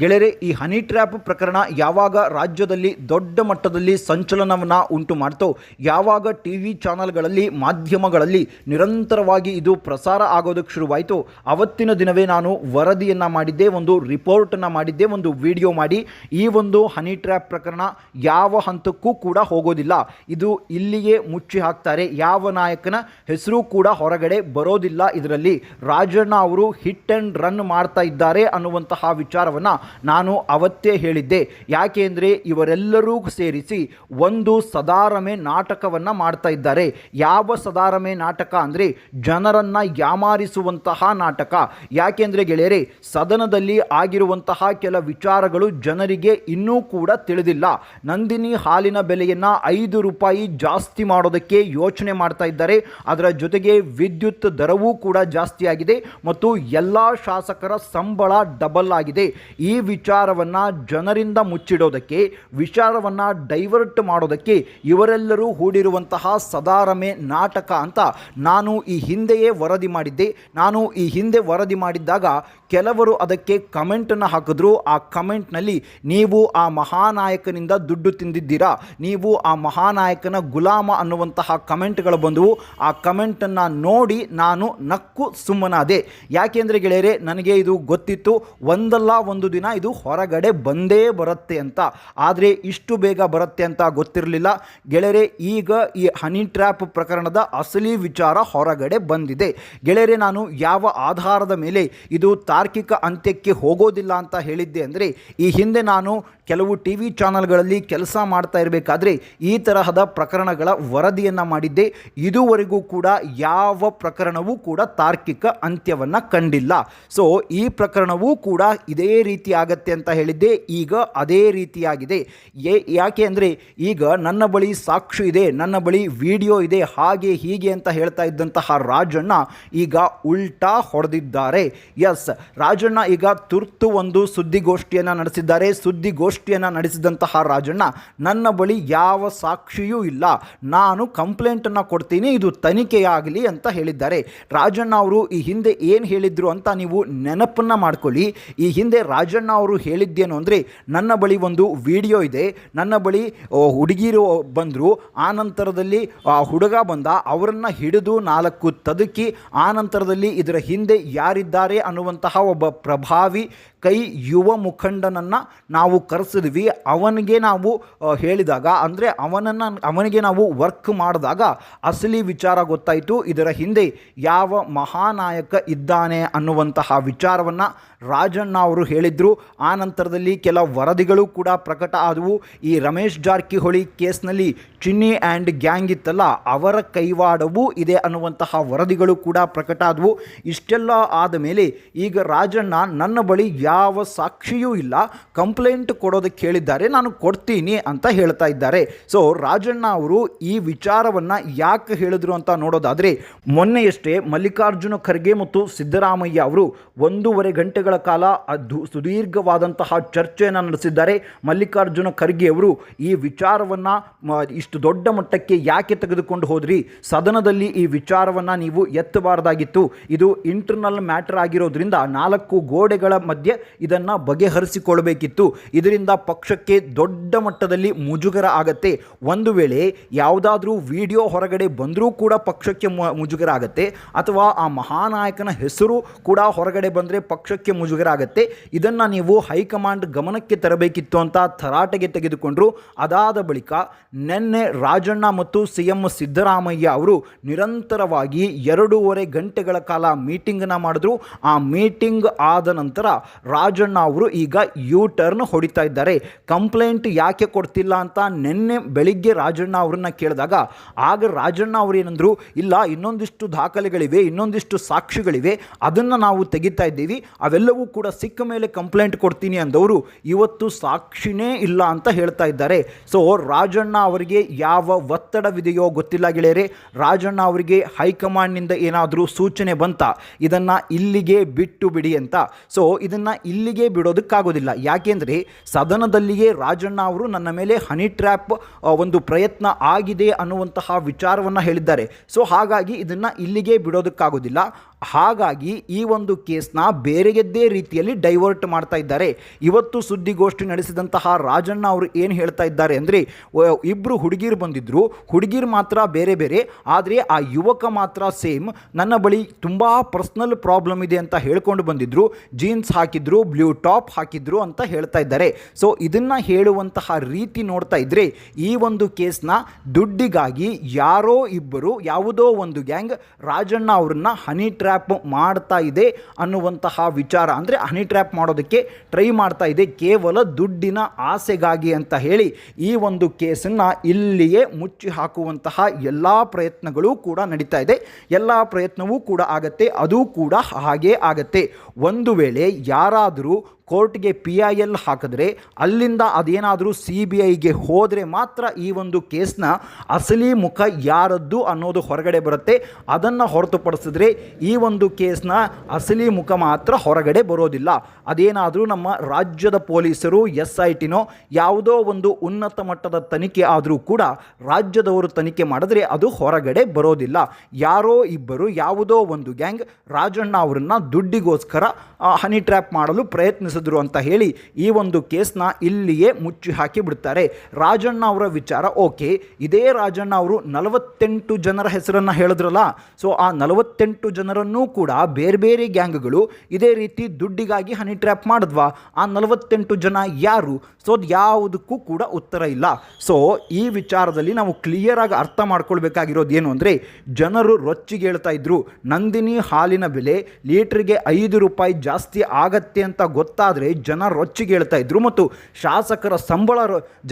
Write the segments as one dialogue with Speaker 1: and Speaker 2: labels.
Speaker 1: ಗೆಳೆಯರೆ, ಈ honey trap ಪ್ರಕರಣ ಯಾವಾಗ ರಾಜ್ಯದಲ್ಲಿ ದೊಡ್ಡ ಮಟ್ಟದಲ್ಲಿ ಸಂಚಲನವನ್ನು ಉಂಟು ಮಾಡ್ತೋ, ಯಾವಾಗ ಟಿ ವಿ ಚಾನಲ್ಗಳಲ್ಲಿ ಮಾಧ್ಯಮಗಳಲ್ಲಿ ನಿರಂತರವಾಗಿ ಇದು ಪ್ರಸಾರ ಆಗೋದಕ್ಕೆ ಶುರುವಾಯಿತು, ಅವತ್ತಿನ ದಿನವೇ ನಾನು ವರದಿಯನ್ನು ಮಾಡಿದ್ದೆ, ಒಂದು ರಿಪೋರ್ಟನ್ನು ಮಾಡಿದ್ದೆ, ಒಂದು ವಿಡಿಯೋ ಮಾಡಿ, ಈ ಒಂದು ಹನಿ ಟ್ರ್ಯಾಪ್ ಪ್ರಕರಣ ಯಾವ ಹಂತಕ್ಕೂ ಕೂಡ ಹೋಗೋದಿಲ್ಲ. ಇದು ಇಲ್ಲಿಯೇ ಮುಚ್ಚಿ ಹಾಕ್ತಾರೆ, ಯಾವ ನಾಯಕನ ಹೆಸರು ಕೂಡ ಹೊರಗಡೆ ಬರೋದಿಲ್ಲ ಇದರಲ್ಲಿ. ರಾಜಣ್ಣ ಅವರು ಹಿಟ್ ಆ್ಯಂಡ್ ರನ್ ಮಾಡ್ತಾ ಇದ್ದಾರೆ ಅನ್ನುವಂತಹ ವಿಚಾರವನ್ನು ನಾನು ಅವತ್ತೇ ಹೇಳಿದ್ದೆ. ಯಾಕೆಂದರೆ ಇವರೆಲ್ಲರೂ ಸೇರಿಸಿ ಒಂದು ಸದಾರಮೆ ನಾಟಕವನ್ನು ಮಾಡ್ತಾ ಇದ್ದಾರೆ. ಯಾವ ಸದಾರಮೆ ನಾಟಕ ಅಂದರೆ ಜನರನ್ನು ಯಾಮಾರಿಸುವಂತಹ ನಾಟಕ. ಯಾಕೆಂದರೆ ಗೆಳೆಯರೆ, ಸದನದಲ್ಲಿ ಆಗಿರುವಂತಹ ಕೆಲ ವಿಚಾರಗಳು ಜನರಿಗೆ ಇನ್ನೂ ಕೂಡ ತಿಳಿದಿಲ್ಲ. ನಂದಿನಿ ಹಾಲಿನ ಬೆಲೆಯನ್ನು ಐದು ರೂಪಾಯಿ ಜಾಸ್ತಿ ಮಾಡೋದಕ್ಕೆ ಯೋಚನೆ ಮಾಡ್ತಾ ಇದ್ದಾರೆ. ಅದರ ಜೊತೆಗೆ ವಿದ್ಯುತ್ ದರವೂ ಕೂಡ ಜಾಸ್ತಿಯಾಗಿದೆ ಮತ್ತು ಎಲ್ಲ ಶಾಸಕರ ಸಂಬಳ ಡಬಲ್ ಆಗಿದೆ. ಈ ವಿಚಾರವನ್ನು ಜನರಿಂದ ಮುಚ್ಚಿಡೋದಕ್ಕೆ, ವಿಚಾರವನ್ನು ಡೈವರ್ಟ್ ಮಾಡೋದಕ್ಕೆ ಇವರೆಲ್ಲರೂ ಹೂಡಿರುವಂತಹ ಸದಾರಮೆ ನಾಟಕ ಅಂತ ನಾನು ಈ ಹಿಂದೆಯೇ ವರದಿ ಮಾಡಿದ್ದೆ. ನಾನು ಈ ಹಿಂದೆ ವರದಿ ಮಾಡಿದ್ದಾಗ ಕೆಲವರು ಅದಕ್ಕೆ ಕಮೆಂಟನ್ನು ಹಾಕಿದ್ರು. ಆ ಕಮೆಂಟ್ನಲ್ಲಿ ನೀವು ಆ ಮಹಾನಾಯಕನಿಂದ ದುಡ್ಡು ತಿಂದಿದ್ದೀರಾ? ನೀವು ಆ ಮಹಾನಾಯಕನ ಗುಲಾಮ ಅನ್ನುವಂತಹ ಕಮೆಂಟ್ಗಳು ಬಂದವು. ಆ ಕಮೆಂಟನ್ನು ನೋಡಿ ನಾನು ನಕ್ಕು ಸುಮ್ಮನಾದೆ. ಯಾಕೆಂದರೆ ಗೆಳೆಯರೆ, ನನಗೆ ಇದು ಗೊತ್ತಿತ್ತು. ಒಂದಲ್ಲ ಒಂದು ಇದು ಹೊರಗಡೆ ಬಂದೇ ಬರುತ್ತೆ ಅಂತ. ಆದರೆ ಇಷ್ಟು ಬೇಗ ಬರುತ್ತೆ ಅಂತ ಗೊತ್ತಿರಲಿಲ್ಲ. ಗೆಳೆಯರೆ, ಈಗ ಈ ಹನಿ ಟ್ರ್ಯಾಪ್ ಪ್ರಕರಣದ ಅಸಲಿ ವಿಚಾರ ಹೊರಗಡೆ ಬಂದಿದೆ. ಗೆಳೆಯರೆ, ನಾನು ಯಾವ ಆಧಾರದ ಮೇಲೆ ಇದು ತಾರ್ಕಿಕ ಅಂತ್ಯಕ್ಕೆ ಹೋಗೋದಿಲ್ಲ ಅಂತ ಹೇಳಿದ್ದೆ ಅಂದರೆ, ಈ ಹಿಂದೆ ನಾನು ಕೆಲವು ಟಿ ವಿ ಚಾನಲ್ಗಳಲ್ಲಿ ಕೆಲಸ ಮಾಡ್ತಾ ಇರಬೇಕಾದ್ರೆ ಈ ತರಹದ ಪ್ರಕರಣಗಳ ವರದಿಯನ್ನು ಮಾಡಿದ್ದೆ. ಇದುವರೆಗೂ ಕೂಡ ಯಾವ ಪ್ರಕರಣವೂ ಕೂಡ ತಾರ್ಕಿಕ ಅಂತ್ಯವನ್ನು ಕಂಡಿಲ್ಲ. ಸೊ ಈ ಪ್ರಕರಣವೂ ಕೂಡ ಇದೇ ರೀತಿ ಆಗತ್ತೆ ಅಂತ ಹೇಳಿದ್ದೆ. ಈಗ ಅದೇ ರೀತಿಯಾಗಿದೆ. ಏ ಯಾಕೆ ಅಂದರೆ ಈಗ ನನ್ನ ಬಳಿ ಸಾಕ್ಷಿ ಇದೆ, ನನ್ನ ಬಳಿ ವಿಡಿಯೋ ಇದೆ, ಹಾಗೆ ಹೀಗೆ ಅಂತ ಹೇಳ್ತಾ ಇದ್ದಂತಹ ರಾಜಣ್ಣ ಈಗ ಉಲ್ಟಾ ಹೊಡೆದಿದ್ದಾರೆ. ಎಸ್ ರಾಜಣ್ಣ ಈಗ ತುರ್ತು ಒಂದು ಸುದ್ದಿಗೋಷ್ಠಿಯನ್ನು ನಡೆಸಿದ್ದಾರೆ. ಸುದ್ದಿಗೋಷ್ಠಿಯನ್ನು ನಡೆಸಿದಂತಹ ರಾಜಣ್ಣ, ನನ್ನ ಬಳಿ ಯಾವ ಸಾಕ್ಷಿಯೂ ಇಲ್ಲ. ನಾನು ಕಂಪ್ಲೇಂಟನ್ನು ಕೊಡ್ತೀನಿ. ಇದು ತನಿಖೆಯಾಗಲಿ ಅಂತ ಹೇಳಿದ್ದಾರೆ. ರಾಜಣ್ಣ ಅವರು ಈ ಹಿಂದೆ ಏನು ಹೇಳಿದ್ರು ಅಂತ ನೀವು ನೆನಪನ್ನು ಮಾಡ್ಕೊಳ್ಳಿ. ಈ ಹಿಂದೆ ರಾಜಣ್ಣ ಅವರು ಹೇಳಿದ್ದೇನು ಅಂದರೆ, ನನ್ನ ಬಳಿ ಒಂದು ವಿಡಿಯೋ ಇದೆ. ನನ್ನ ಬಳಿ ಹುಡುಗಿರು ಬಂದರು. ಆ ನಂತರದಲ್ಲಿ ಹುಡುಗ ಬಂದ. ಅವರನ್ನು ಹಿಡಿದು ನಾಲ್ಕು ತದುಕಿ, ಆ ನಂತರದಲ್ಲಿ ಇದರ ಹಿಂದೆ ಯಾರಿದ್ದಾರೆ ಅನ್ನುವಂತಹ ಒಬ್ಬ ಪ್ರಭಾವಿ ಕೈ ಯುವ ಮುಖಂಡನನ್ನು ನಾವು ಕರೆಸಿದ್ವಿ. ಅವನಿಗೆ ನಾವು ಹೇಳಿದಾಗ, ಅಂದರೆ ಅವನನ್ನು, ಅವನಿಗೆ ನಾವು ವರ್ಕ್ ಮಾಡಿದಾಗ ಅಸಲಿ ವಿಚಾರ ಗೊತ್ತಾಯಿತು. ಇದರ ಹಿಂದೆ ಯಾವ ಮಹಾನಾಯಕ ಇದ್ದಾನೆ ಅನ್ನುವಂತಹ ವಿಚಾರವನ್ನು ರಾಜಣ್ಣ ಅವರು ಹೇಳಿದರು. ಆ ನಂತರದಲ್ಲಿ ಕೆಲ ವರದಿಗಳು ಕೂಡ ಪ್ರಕಟ ಆದವು. ಈ ರಮೇಶ್ ಜಾರಕಿಹೊಳಿ ಕೇಸ್ನಲ್ಲಿ ಚಿನ್ನಿ ಆ್ಯಂಡ್ ಗ್ಯಾಂಗ್ ಇತ್ತಲ್ಲ, ಅವರ ಕೈವಾಡವೂ ಇದೆ ಅನ್ನುವಂತಹ ವರದಿಗಳು ಕೂಡ ಪ್ರಕಟ ಆದವು. ಇಷ್ಟೆಲ್ಲ ಆದ ಮೇಲೆ ಈಗ ರಾಜಣ್ಣ ನನ್ನ ಬಳಿ ಯಾವ ಸಾಕ್ಷಿಯೂ ಇಲ್ಲ. ಕಂಪ್ಲೇಂಟ್ ಕೊಡೋದಕ್ಕೆ ಹೇಳಿದ್ದಾರೆ ನಾನು ಕೊಡ್ತೀನಿ ಅಂತ ಹೇಳ್ತಾ ಇದ್ದಾರೆ. ಸೊ ರಾಜಣ್ಣ ಅವರು ಈ ವಿಚಾರವನ್ನು ಯಾಕೆ ಹೇಳಿದ್ರು ಅಂತ ನೋಡೋದಾದರೆ, ಮೊನ್ನೆಯಷ್ಟೇ ಮಲ್ಲಿಕಾರ್ಜುನ ಖರ್ಗೆ ಮತ್ತು ಸಿದ್ದರಾಮಯ್ಯ ಅವರು ಒಂದೂವರೆ ಗಂಟೆಗಳ ಕಾಲ ಅದು ಸುದೀರ್ಘವಾದಂತಹ ಚರ್ಚೆಯನ್ನು ನಡೆಸಿದ್ದಾರೆ. ಮಲ್ಲಿಕಾರ್ಜುನ ಖರ್ಗೆ ಅವರು ಈ ವಿಚಾರವನ್ನು ಇಷ್ಟು ದೊಡ್ಡ ಮಟ್ಟಕ್ಕೆ ಯಾಕೆ ತೆಗೆದುಕೊಂಡು ಹೋದ್ರಿ? ಸದನದಲ್ಲಿ ಈ ವಿಚಾರವನ್ನು ನೀವು ಎತ್ತಬಾರದಾಗಿತ್ತು. ಇದು ಇಂಟರ್ನಲ್ ಮ್ಯಾಟರ್ ಆಗಿರೋದ್ರಿಂದ ನಾಲ್ಕು ಗೋಡೆಗಳ ಮಧ್ಯೆ ಇದನ್ನು ಬಗೆಹರಿಸಿಕೊಳ್ಬೇಕಿತ್ತು. ಇದರಿಂದ ಪಕ್ಷಕ್ಕೆ ದೊಡ್ಡ ಮಟ್ಟದಲ್ಲಿ ಮುಜುಗರ ಆಗತ್ತೆ. ಒಂದು ವೇಳೆ ಯಾವುದಾದ್ರೂ ವಿಡಿಯೋ ಹೊರಗಡೆ ಬಂದರೂ ಕೂಡ ಪಕ್ಷಕ್ಕೆ ಮುಜುಗರ ಆಗತ್ತೆ. ಅಥವಾ ಆ ಮಹಾನಾಯಕನ ಹೆಸರು ಕೂಡ ಹೊರಗಡೆ ಬಂದರೆ ಪಕ್ಷಕ್ಕೆ ಮುಜುಗರ ಆಗತ್ತೆ. ಇದನ್ನು ನೀವು ಹೈಕಮಾಂಡ್ ಗಮನಕ್ಕೆ ತರಬೇಕಿತ್ತು ಅಂತ ತರಾಟೆಗೆ ತೆಗೆದುಕೊಂಡ್ರು. ಅದಾದ ಬಳಿಕ ನಿನ್ನೆ ರಾಜಣ್ಣ ಮತ್ತು ಸಿ ಎಂ ಸಿದ್ದರಾಮಯ್ಯ ಅವರು ನಿರಂತರವಾಗಿ ಎರಡೂವರೆ ಗಂಟೆಗಳ ಕಾಲ ಮೀಟಿಂಗನ್ನು ಮಾಡಿದ್ರು. ಆ ಮೀಟಿಂಗ್ ಆದ ನಂತರ ರಾಜಣ್ಣ ಅವರು ಈಗ ಯು ಟರ್ನ್ ಹೊಡಿತಾ ಇದ್ದಾರೆ. ಕಂಪ್ಲೇಂಟ್ ಯಾಕೆ ಕೊಡ್ತಿಲ್ಲ ಅಂತ ನಿನ್ನೆ ಬೆಳಿಗ್ಗೆ ರಾಜಣ್ಣ ಅವರನ್ನ ಕೇಳಿದಾಗ, ಆಗ ರಾಜಣ್ಣ ಅವರು ಏನಂದರು, ಇಲ್ಲ, ಇನ್ನೊಂದಿಷ್ಟು ದಾಖಲೆಗಳಿವೆ, ಇನ್ನೊಂದಿಷ್ಟು ಸಾಕ್ಷಿಗಳಿವೆ, ಅದನ್ನು ನಾವು ತೆಗಿತಾ ಇದ್ದೀವಿ, ಅವೆಲ್ಲವೂ ಕೂಡ ಸಿಕ್ಕ ಮೇಲೆ ಕಂಪ್ಲೇಂಟ್ ಕೊಡ್ತೀನಿ ಅಂದವರು ಇವತ್ತು ಸಾಕ್ಷಿನೇ ಇಲ್ಲ ಅಂತ ಹೇಳ್ತಾ ಇದ್ದಾರೆ. ಸೊ ರಾಜಣ್ಣ ಅವರಿಗೆ ಯಾವ ಒತ್ತಡವಿದೆಯೋ ಗೊತ್ತಿಲ್ಲ ಗೆಳೆಯರೆ. ರಾಜಣ್ಣ ಅವರಿಗೆ ಹೈಕಮಾಂಡ್ನಿಂದ ಏನಾದರೂ ಸೂಚನೆ ಬಂತ? ಇದನ್ನು ಇಲ್ಲಿಗೆ ಬಿಟ್ಟು ಬಿಡಿ ಅಂತ. ಸೊ ಇದನ್ನು ಇಲ್ಲಿಗೆ ಬಿಡೋದಕ್ಕಾಗೋದಿಲ್ಲ. ಯಾಕೆಂದರೆ ಸದನದಲ್ಲಿಯೇ ರಾಜಣ್ಣ ಅವರು ನನ್ನ ಮೇಲೆ ಹನಿ ಟ್ರ್ಯಾಪ್ ಒಂದು ಪ್ರಯತ್ನ ಆಗಿದೆ ಅನ್ನುವಂತಹ ವಿಚಾರವನ್ನು ಹೇಳಿದ್ದಾರೆ. ಸೊ ಹಾಗಾಗಿ ಇದನ್ನು ಇಲ್ಲಿಗೆ ಬಿಡೋದಕ್ಕಾಗೋದಿಲ್ಲ. ಹಾಗಾಗಿ ಈ ಒಂದು ಕೇಸ್ನ ಬೇರೆಗೆದ್ದೇ ರೀತಿಯಲ್ಲಿ ಡೈವರ್ಟ್ ಮಾಡ್ತಾ ಇದ್ದಾರೆ. ಇವತ್ತು ಸುದ್ದಿಗೋಷ್ಠಿ ನಡೆಸಿದಂತಹ ರಾಜಣ್ಣ ಅವರು ಏನು ಹೇಳ್ತಾ ಇದ್ದಾರೆ ಅಂದರೆ ಇಬ್ಬರು ಹುಡುಗಿರು ಬಂದಿದ್ದರು ಹುಡುಗಿರು ಮಾತ್ರ ಬೇರೆ ಬೇರೆ, ಆದರೆ ಆ ಯುವಕ ಮಾತ್ರ ಸೇಮ್. ನನ್ನ ಬಳಿ ತುಂಬ ಪರ್ಸ್ನಲ್ ಪ್ರಾಬ್ಲಮ್ ಇದೆ ಅಂತ ಹೇಳ್ಕೊಂಡು ಬಂದಿದ್ದರು ಜೀನ್ಸ್ ಹಾಕಿದ್ರು, ಬ್ಲೂ ಟಾಪ್ ಹಾಕಿದ್ರು ಅಂತ ಹೇಳ್ತಾ ಇದ್ದಾರೆ. ಸೊ, ಇದನ್ನು ಹೇಳುವಂತಹ ರೀತಿ ನೋಡ್ತಾ ಇದ್ದರೆ ಈ ಒಂದು ಕೇಸ್ನ ದುಡ್ಡಿಗಾಗಿ ಯಾರೋ ಇಬ್ಬರು, ಯಾವುದೋ ಒಂದು ಗ್ಯಾಂಗ್ ರಾಜಣ್ಣ ಅವ್ರನ್ನ ಹನಿ ಟ್ರ್ಯಾಪ್ ಮಾಡ್ತಾ ಇದೆ ಅನ್ನುವಂತಹ ವಿಚಾರ. ಅಂದರೆ ಹನಿ ಟ್ರ್ಯಾಪ್ ಮಾಡೋದಕ್ಕೆ ಟ್ರೈ ಮಾಡ್ತಾ ಇದೆ. ಕೇವಲ ದುಡ್ಡಿನ ಆಸೆಗಾಗಿ ಅಂತ ಹೇಳಿ ಈ ಒಂದು ಕೇಸನ್ನು ಇಲ್ಲಿಯೇ ಮುಚ್ಚಿ ಹಾಕುವಂತಹ ಎಲ್ಲ ಪ್ರಯತ್ನಗಳು ಕೂಡ ನಡೀತಾ ಇದೆ. ಎಲ್ಲ ಪ್ರಯತ್ನವೂ ಕೂಡ ಆಗತ್ತೆ. ಅದು ಕೂಡ ಹಾಗೇ ಆಗತ್ತೆ. ಒಂದು ವೇಳೆ ಯಾರಾದರೂ ಕೋರ್ಟ್ಗೆ ಪಿ ಐ ಎಲ್ ಹಾಕಿದ್ರೆ ಅಲ್ಲಿಂದ ಅದೇನಾದರೂ ಸಿ ಬಿ ಐಗೆ ಹೋದರೆ ಮಾತ್ರ ಈ ಒಂದು ಕೇಸ್ನ ಅಸಲಿ ಮುಖ ಯಾರದ್ದು ಅನ್ನೋದು ಹೊರಗಡೆ ಬರುತ್ತೆ. ಅದನ್ನು ಹೊರತುಪಡಿಸಿದ್ರೆ ಈ ಒಂದು ಕೇಸ್ನ ಅಸಲಿ ಮುಖ ಮಾತ್ರ ಹೊರಗಡೆ ಬರೋದಿಲ್ಲ. ಅದೇನಾದರೂ ನಮ್ಮ ರಾಜ್ಯದ ಪೊಲೀಸರು, ಎಸ್ ಐ ಟಿನೋ ಯಾವುದೋ ಒಂದು ಉನ್ನತ ಮಟ್ಟದ ತನಿಖೆ ಆದರೂ ಕೂಡ ರಾಜ್ಯದವರು ತನಿಖೆ ಮಾಡಿದ್ರೆ ಅದು ಹೊರಗಡೆ ಬರೋದಿಲ್ಲ. ಯಾರೋ ಇಬ್ಬರು ಯಾವುದೋ ಒಂದು ಗ್ಯಾಂಗ್ ರಾಜಣ್ಣ ಅವರನ್ನು ದುಡ್ಡಿಗೋಸ್ಕರ ಹನಿ ಟ್ರ್ಯಾಪ್ ಮಾಡಲು ಪ್ರಯತ್ನಿಸಿದ್ರು ಅಂತ ಹೇಳಿ ಈ ಒಂದು ಕೇಸ್ನ ಇಲ್ಲಿಯೇ ಮುಚ್ಚಿ ಹಾಕಿ ಬಿಡ್ತಾರೆ. ರಾಜಣ್ಣ ಅವರ ವಿಚಾರ ಓಕೆ. ಇದೇ ರಾಜಣ್ಣ ಅವರು ನಲವತ್ತೆಂಟು ಜನರ ಹೆಸರನ್ನು ಹೇಳಿದ್ರಲ್ಲ, ಸೊ ಆ ನಲವತ್ತೆಂಟು ಜನರನ್ನೂ ಕೂಡ ಬೇರೆ ಬೇರೆ ಗ್ಯಾಂಗ್ಗಳು ಇದೇ ರೀತಿ ದುಡ್ಡಿಗಾಗಿ ಹನಿ ಟ್ರ್ಯಾಪ್ ಮಾಡಿದ್ವಾ? ಆ ನಲವತ್ತೆಂಟು ಜನ ಯಾರು? ಸೊ ಅದು ಯಾವುದಕ್ಕೂ ಕೂಡ ಉತ್ತರ ಇಲ್ಲ. ಸೊ ಈ ವಿಚಾರದಲ್ಲಿ ನಾವು ಕ್ಲಿಯರ್ ಆಗಿ ಅರ್ಥ ಮಾಡ್ಕೊಳ್ಬೇಕಾಗಿರೋದು ಏನು ಅಂದರೆ, ಜನರು ರೊಚ್ಚಿಗೆ ಹೇಳ್ತಾ ಇದ್ರು. ನಂದಿನಿ ಹಾಲಿನ ಬೆಲೆ ಲೀಟ್ರಿಗೆ ಐದು ರೂಪಾಯಿ ಜಾಸ್ತಿ ಆಗತ್ತೆ ಅಂತ ಗೊತ್ತಾದರೆ ಜನ ರೊಚ್ಚಿಗೆ ಹೇಳ್ತಾ ಇದ್ರು ಮತ್ತು ಶಾಸಕರ ಸಂಬಳ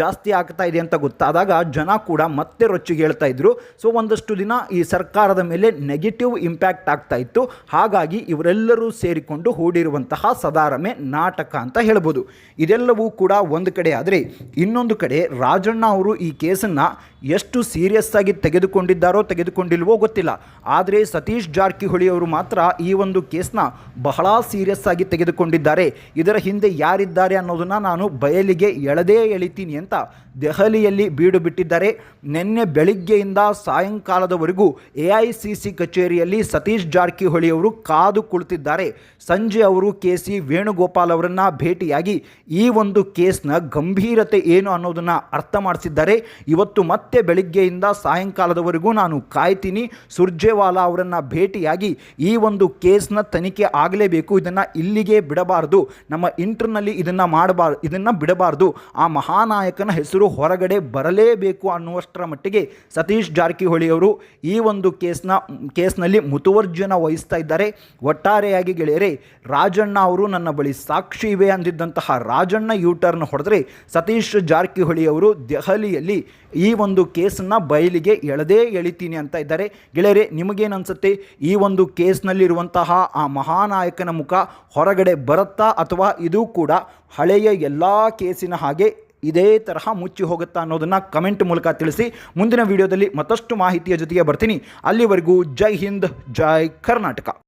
Speaker 1: ಜಾಸ್ತಿ ಆಗ್ತಾ ಇದೆ ಅಂತ ಗೊತ್ತಾದಾಗ ಜನ ಕೂಡ ಮತ್ತೆ ರೊಚ್ಚಿಗೆ ಹೇಳ್ತಾ ಇದ್ರು. ಸೊ ಒಂದಷ್ಟು ದಿನ ಈ ಸರ್ಕಾರದ ಮೇಲೆ ನೆಗೆಟಿವ್ ಇಂಪ್ಯಾಕ್ಟ್ ಆಗ್ತಾ ಇತ್ತು. ಹಾಗಾಗಿ ಇವರೆಲ್ಲರೂ ಸೇರಿಕೊಂಡು ಹೂಡಿರುವಂತಹ ಸದಾರಮೆ ನಾಟಕ ಅಂತ ಹೇಳ್ಬೋದು. ಇದೆಲ್ಲವೂ ಕೂಡ ಒಂದು ಕಡೆ ಆದರೆ ಇನ್ನೊಂದು ಕಡೆ ರಾಜಣ್ಣ ಅವರು ಈ ಕೇಸನ್ನು ಎಷ್ಟು ಸೀರಿಯಸ್ ಆಗಿ ತೆಗೆದುಕೊಂಡಿದ್ದಾರೋ ತೆಗೆದುಕೊಂಡಿಲ್ವೋ ಗೊತ್ತಿಲ್ಲ. ಆದರೆ ಸತೀಶ್ ಜಾರಕಿಹೊಳಿ ಅವರು ಮಾತ್ರ ಈ ಒಂದು ಕೇಸ್ನ ಬಹಳ ಸೀರಿಯಸ್ ಆಗಿ ತೆಗೆದುಕೊಂಡಿದ್ದಾರೆ. ಇದರ ಹಿಂದೆ ಯಾರಿದ್ದಾರೆ ಅನ್ನೋದನ್ನ ನಾನು ಬಯಲಿಗೆ ಎಳೆದೇ ಎಳಿತೀನಿ ಅಂತ ದೆಹಲಿಯಲ್ಲಿ ಬೀಡು ಬಿಟ್ಟಿದ್ದಾರೆ. ನಿನ್ನೆ ಬೆಳಿಗ್ಗೆಯಿಂದ ಸಾಯಂಕಾಲದವರೆಗೂ ಎ ಐ ಸಿ ಸಿ ಕಚೇರಿಯಲ್ಲಿ ಸತೀಶ್ ಜಾರಕಿಹೊಳಿ ಅವರು ಕಾದು ಕುಳಿತಿದ್ದಾರೆ. ಸಂಜೆ ಅವರು ಕೆ ಸಿ ವೇಣುಗೋಪಾಲ್ ಅವರನ್ನು ಭೇಟಿಯಾಗಿ ಈ ಒಂದು ಕೇಸ್ನ ಗಂಭೀರತೆ ಏನು ಅನ್ನೋದನ್ನು ಅರ್ಥ ಮಾಡಿಸಿದ್ದಾರೆ. ಇವತ್ತು ಮತ್ತೆ ಬೆಳಿಗ್ಗೆಯಿಂದ ಸಾಯಂಕಾಲದವರೆಗೂ ನಾನು ಕಾಯ್ತೀನಿ. ಸುರ್ಜೇವಾಲಾ ಅವರನ್ನು ಭೇಟಿಯಾಗಿ ಈ ಒಂದು ಕೇಸ್ನ ತನಿಖೆ ಆಗಲೇಬೇಕು. ಇದನ್ನು ಇಲ್ಲಿಗೆ ಬಿಡಬಾರ್ದು. ನಮ್ಮ ಇಂಟರ್ನಲ್ಲಿ ಇದನ್ನು ಮಾಡಬಾರ್ದು ಇದನ್ನು ಬಿಡಬಾರ್ದು. ಆ ಮಹಾನಾಯಕನ ಹೆಸರು ಹೊರಗಡೆ ಬರಲೇಬೇಕು ಅನ್ನುವಷ್ಟರ ಮಟ್ಟಿಗೆ ಸತೀಶ್ ಜಾರಕಿಹೊಳಿ ಅವರು ಈ ಒಂದು ಕೇಸ್ನ, ಕೇಸ್ನಲ್ಲಿ ಮುತುವರ್ಜನ ವಹಿಸ್ತಾ ಇದ್ದಾರೆ. ಒಟ್ಟಾರೆಯಾಗಿ ಗೆಳೆಯರೆ, ರಾಜಣ್ಣ ಅವರು ನನ್ನ ಬಳಿ ಸಾಕ್ಷಿ ಇವೆ ಅಂದಿದ್ದಂತಹ ರಾಜಣ್ಣ ಯೂಟರ್ನ್ ಹೊಡೆದ್ರೆ ಸತೀಶ್ ಜಾರಕಿಹೊಳಿ ಅವರು ದೆಹಲಿಯಲ್ಲಿ ಈ ಒಂದು ಕೇಸನ್ನ ಬಯಲಿಗೆ ಎಳೆದೇ ಎಳಿತೀನಿ ಅಂತ ಇದ್ದಾರೆ. ಗೆಳೆಯರೆ, ನಿಮಗೇನು ಅನ್ಸುತ್ತೆ? ಈ ಒಂದು ಕೇಸ್ನಲ್ಲಿರುವಂತಹ ಆ ಮಹಾನಾಯಕನ ಮುಖ ಹೊರಗಡೆ ಬರುತ್ತಾ ಅಥವಾ ಇದು ಕೂಡ ಹಳೆಯ ಎಲ್ಲ ಕೇಸಿನ ಹಾಗೆ ಇದೇ ತರಹ ಮುಚ್ಚಿ ಹೋಗುತ್ತಾ ಅನ್ನೋದನ್ನು ಕಮೆಂಟ್ ಮೂಲಕ ತಿಳಿಸಿ. ಮುಂದಿನ ವಿಡಿಯೋದಲ್ಲಿ ಮತ್ತಷ್ಟು ಮಾಹಿತಿಯ ಜೊತೆಗೆ ಬರ್ತೀನಿ. ಅಲ್ಲಿವರೆಗೂ ಜೈ ಹಿಂದ್, ಜೈ ಕರ್ನಾಟಕ.